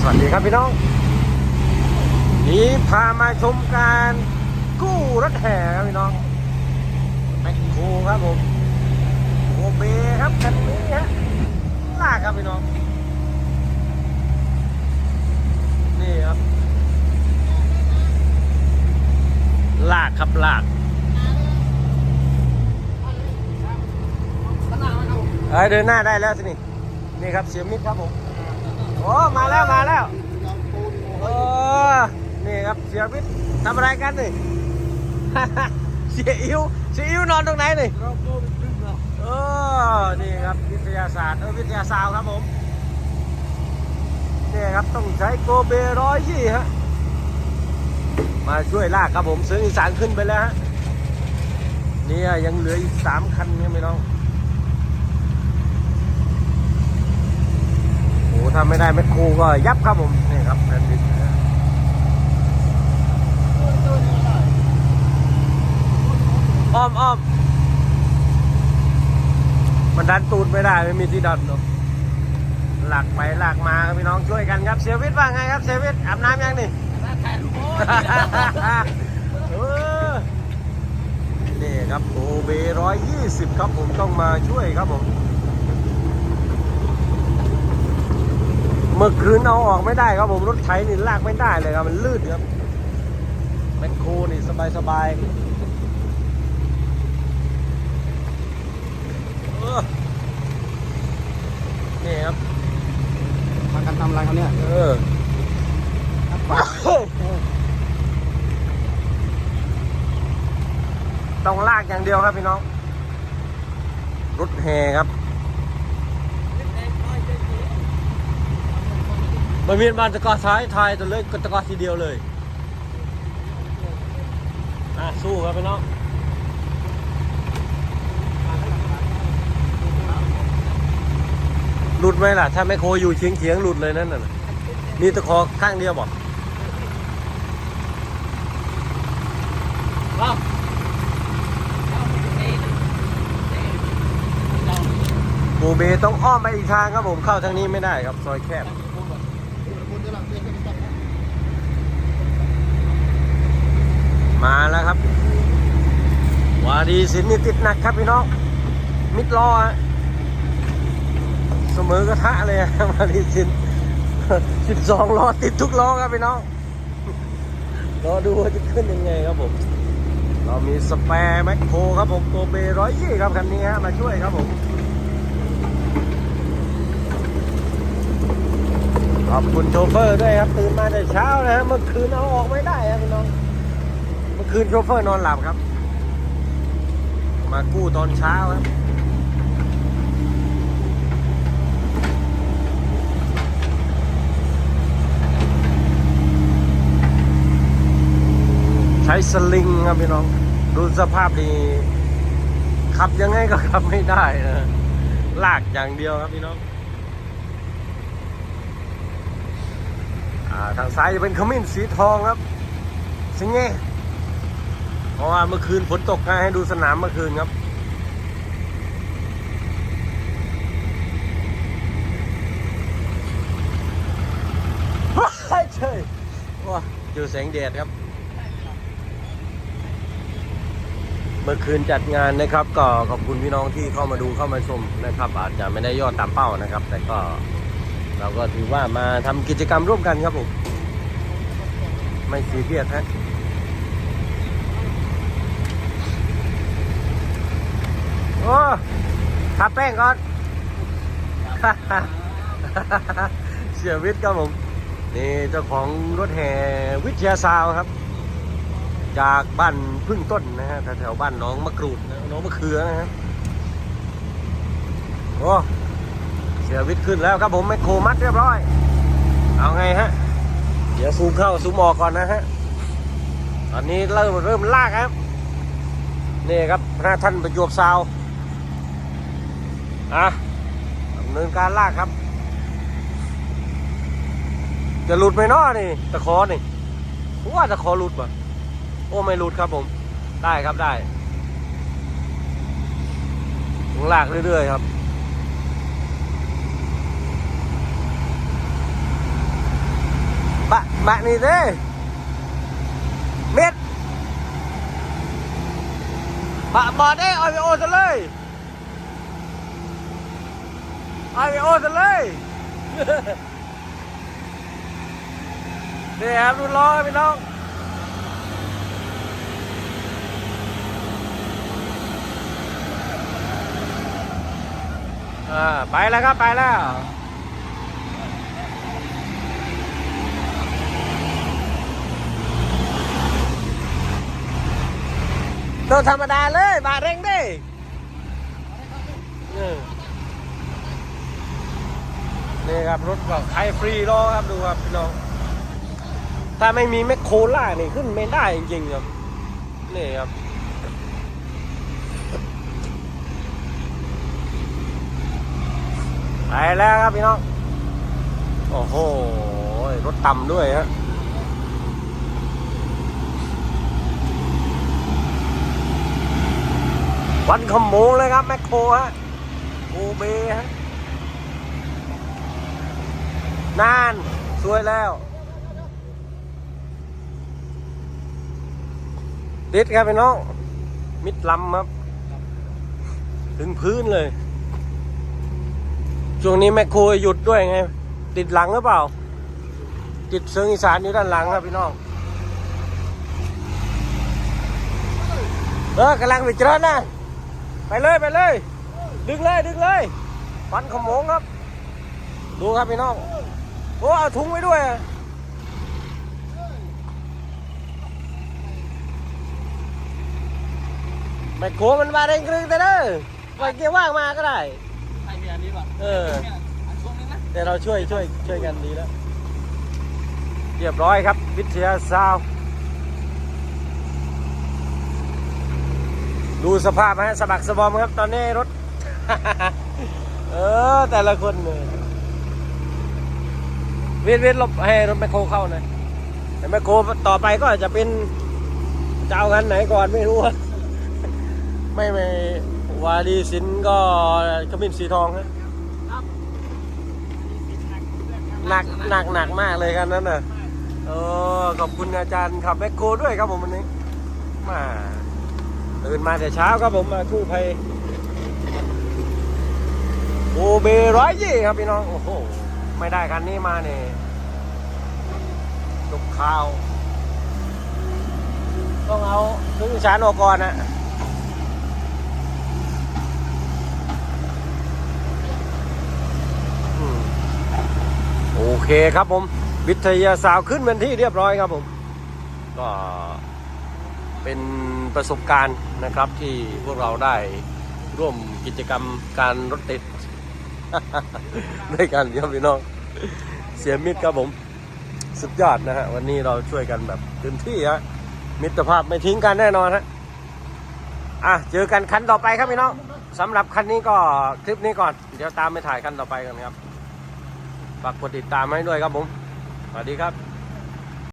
สวัสดีครับพี่น้อง นี้พามาชมการกู้รถแห่ครับพี่น้องแมคโครครับผมโอเบครับคันนี้ฮะลากครับพี่น้อง นี่ครับ ลากครับลากเอ้ยเดินหน้าได้แล้วสินี่นี่ครับเสียมิตรครับผม โอ้มาแล้วมาแล้วโอ้นี่ครับเสียมิตรทำอะไรกันนี่เสียอิวเสียอิวนอนตรงไหนนี่เออนี่ครับวิทยาศาสตร์เออวิทยาศาสตร์ครับผมนี่ครับต้องใช้โกเบร้อยยี่ฮะมาช่วยลากครับผมซื้ออีสานขึ้นไปแล้วฮะเนี่ยยังเหลืออีกสามคันเนี่ยไม่น้อง โอ้ ถ้าไม่ได้แมคโครก็ยับครับผม นี่ครับแผ่นดินอ้อมอ้อมมันดันตูดไม่ได้ไม่มีที่ดันเนอะหลักไปหลักมากับพี่น้องช่วยกันครับเซวิตว่าไงครับเซวิตอาบน้ำยังนี่นี่ครับโอเบร้อยยี่สิบครับผมต้องมาช่วยครับผม เมื่อคืนเอาออกไม่ได้ครับผมรถไถนี่ลากไม่ได้เลยครับมันลื่นครับแมคโครนี่สบายสบายเออนี่ครับพากันทำอะไรเขาเนี่ยเออต้องลากอย่างเดียวครับพี่น้องรถแห่ครับ มันมีบานตะกอซ้ายทายตัวเลยตะกอทีเดียวเลยอะสู้ครับพี่น้องหลุดไหมล่ะ ถ้าไม่โคอยู่เฉียงเฉียงๆหลุดเลยนั่นน่ะมีตะขอข้างเดียวบอกโบเบต้องอ้อมไปอีกทางครับผมเข้าทางนี้ไม่ได้ครับ ซอยแคบ มาแล้วครับ วาดีสินนี่ติดหนักครับพี่น้อง มิดล้อเสมอกระทะเลยฮะวาดีสินสิบสองล้อติดทุกล้อครับพี่น้องรอดูว่าจะขึ้นยังไงครับผม เรามีสแปร์แมคโครครับผมโกเบร้อยยี่ครับคันนี้ฮะมาช่วยครับผมขอบคุณโชเฟอร์ด้วยครับ ตื่นมาแต่เช้านะฮะเมื่อคืนเอาออกไม่ได้ครับพี่น้อง คืนโชเฟอร์นอนหลับครับ มากู้ตอนเช้าครับใช้สลิงครับพี่น้อง ดูสภาพดีขับยังไงก็ขับไม่ได้นะลากอย่างเดียวครับพี่น้องอทางซ้ายจะเป็นขมิ้นสีทองครับสิงเง เพราะว่าเมื่อคืนฝนตกไงให้ดูสนามเมื่อคืนครับใช่ใช่ว้าเจอแสงแดดครับ เมื่อคืนจัดงานนะครับ ก็ขอบคุณพี่น้องที่เข้ามาดูเข้ามาชมนะครับ อาจจะไม่ได้ยอดตามเป้านะครับ แต่ก็เราก็ถือว่ามาทำกิจกรรมร่วมกันครับผม ไม่ซีเรียสฮะ อ้ทาแป้งก่อน เสียวิทย์ครับผม นี่เจ้าของรถแห่วิทยาซาวครับ จากบ้านพึ่งต้นนะฮะแถวบ้านน้องมะกรูดน้องมะเขือนะฮะโอ้เสียวิทย์ขึ้นแล้วครับผมแมคโครมัดเรียบร้อย เอาไงฮะ เดี๋ยวซูมเข้าซูมออกก่อนนะฮะ ตอนนี้เริ่มเริ่มลากครับ นี่ครับพระท่านประจวบซาว อะดำเนินการลากครับ จะหลุดไหมนาะนี่ตะขอนี่ผมว่าตะขอหลุดป่ะโอ้ไม่หลุดครับผม ได้ครับได้ลากเรื่อยๆครับบะนี่เด้เม็ดบะบอดได้ออยโอซะเลย ออยโอซะเลยนี่ครับรุ่นล้อครับพี่น้องอ่าไปแล้วครับ ไปแล้วตัวธรรมดาเลย บาทเร่งดิเออ นี่ครับรถก็ใครฟรีล้อครับดูครับพี่น้องถ้าไม่มีแมคโครล่านี่ขึ้นไม่ได้จริงๆครับนี่ครับไปแล้วครับพี่น้องโอ้โหรถต่ำด้วยฮะวันขโมงเลยครับแมคโครฮะโอเบฮะ นานสวยแล้วติดครับพี่น้อง มิดลำครับ ถึงพื้นเลย ช่วงนี้แมคโครหยุดด้วยไง ติดหลังหรือเปล่า ติดเชิงอีสานอยู่ด้านหลังครับพี่น้องเออกำลังไปเจริญนะ ไปเลยไปเลย ดึงเลยดึงเลยฟันขโมงครับ ดูครับพี่น้อง โอ้เอาถุงไว้ด้วยอะแมคโครมันมาเร่งกรึงแต่เด้อไว้เกียร์ว่างมาก็ได้ใช่พี่อันนี้ป่ะเออเนี่ยอันช่วงนี้นะแต่เราช่วยช่วยช่วยกันดีแล้ว เรียบร้อยครับ วิทยาซาวด์ดูสภาพฮะสะบักสะบอมครับ ตอนนี้รถ เออ แต่ละคนเนี่ยเวียนเวียนหลบให้รถแมคโครเข้าหน่อยแต่แมคโครต่อไปก็อาจจะเป็นจะเอากันไหนก่อนไม่รู้ ไม่ไม่วารีสินก็ขมิ้นสีทองฮะหนักหนักหนักมากเลยกันนั้นน่ะเออขอบคุณอาจารย์ขับแมคโครด้วยครับผมวันนี้มาตื่นมาแต่เช้าครับผมมากู้ภัยโอเบร้อยยี่ครับพี่น้อง โอ้โห ไม่ได้คันนี้มาเนี่ยจบข่าว ต้องเอาถึงอีสานออกก่อนนะโอเคครับผม วิทยาศาสตร์ขึ้นเป็นที่เรียบร้อยครับผม ก็เป็นประสบการณ์นะครับที่พวกเราได้ร่วมกิจกรรมการรถติด ด้วยกันครับพี่น้อง เสียมิตรครับผม สุดยอดนะฮะ วันนี้เราช่วยกันแบบเต็มที่ฮะ มิตรภาพไม่ทิ้งกันแน่นอนฮะ อะ เจอกันคันต่อไปครับพี่น้องสำหรับคันนี้ก็คลิปนี้ก่อน เดี๋ยวตามไปถ่ายคันต่อไปกันครับ ฝากกดติดตามให้ด้วยครับผม สวัสดีครับ